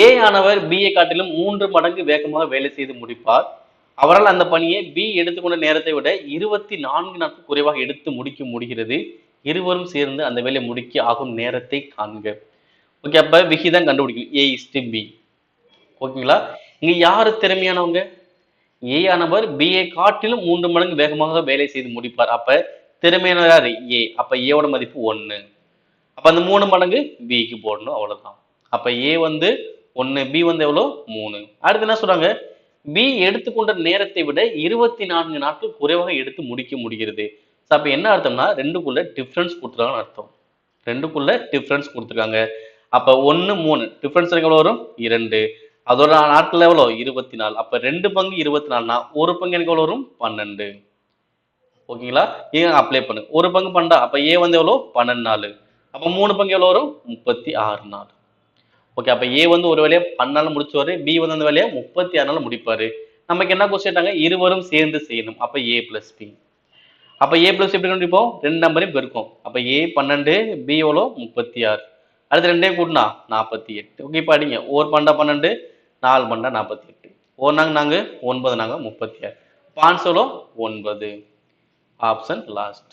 ஏ ஆனவர் பிஏ காட்டிலும் மூன்று மடங்கு வேகமாக வேலை செய்து முடிப்பார். அவரால் அந்த பணியை பி எடுத்துக்கொண்ட நேரத்தை விட இருபத்தி நான்கு நாட்கள் குறைவாக எடுத்து முடிக்க முடிகிறது. இருவரும் சேர்ந்து அந்த வேலையை முடிக்க ஆகும் நேரத்தை காண்க. ஓகே அப்ப விகிதம் கண்டுபிடிக்கணும். ஏ இஸ்டி பி ஓகேங்களா இங்க யாரு திறமையானவங்க? ஏ ஆனவர் பிஏ காட்டிலும் மூன்று மடங்கு வேகமாக வேலை செய்து முடிப்பார். அப்ப திறமையானவர் ஏ அப்ப ஏவோட மதிப்பு ஒன்று அப்ப அந்த மூணு மடங்கு பிக்கு போடணும். அவ்வளவுதான். அப்ப ஏ வந்து ஒன்று பி வந்து எவ்வளோ மூணு. அடுத்து என்ன சொல்றாங்க? பி எடுத்துக்கொண்ட நேரத்தை விட இருபத்தி நான்கு நாட்கள் குறைவாக எடுத்து முடிக்க முடிகிறது. ஸோ அப்போ என்ன அர்த்தம்னா ரெண்டுக்குள்ள டிஃப்ரென்ஸ் கொடுத்துருக்காங்கன்னு அர்த்தம். ரெண்டுக்குள்ள டிஃப்ரென்ஸ் கொடுத்துருக்காங்க. அப்போ ஒன்று மூணு. டிஃப்ரென்ஸ் எவ்வளோ வரும்? இரண்டு. அதோட நாட்கள் எவ்வளோ இருபத்தி நாலு. அப்போ ரெண்டு பங்கு இருபத்தி நாலுனா ஒரு பங்கு எனக்கு எவ்வளோ வரும்? பன்னெண்டு. ஓகேங்களா? ஏன் அப்ளை பண்ணு. ஒரு பங்கு பண்ணா அப்போ ஏ வந்து எவ்வளோ பன்னெண்டு நாள் அப்போ மூணு பங்கு எவ்வளோ வரும்? முப்பத்தி ஆறு நாள் ஓகே அப்போ ஏ வந்து ஒரு வேலையை பன்னாலும் முடிச்சுவார் பி வந்து அந்த வேலையை முப்பத்தி ஆறு நாள் நமக்கு என்ன கொஸ்டின் இருவரும் சேர்ந்து செய்யணும். அப்போ ஏ பிளஸ் பி அப்போ ஏ பிளஸ் எப்படி கண்டுபிடிப்போம்? ரெண்டு நம்பரையும் பெருக்கும். அப்போ ஏ பன்னெண்டு பி எவ்வளோ? முப்பத்தி ஆறு. அடுத்து ரெண்டே கூட்டினா நாற்பத்தி எட்டு. ஓகே இப்போ அடிங்க. ஒரு பண்டா பன்னெண்டு நாலு பண்டா நாற்பத்தி எட்டு. ஒரு நாங்க நாங்கள் ஒன்பது நாங்கள் முப்பத்தி ஆறு. பான்சோலோ ஒன்பது. Option last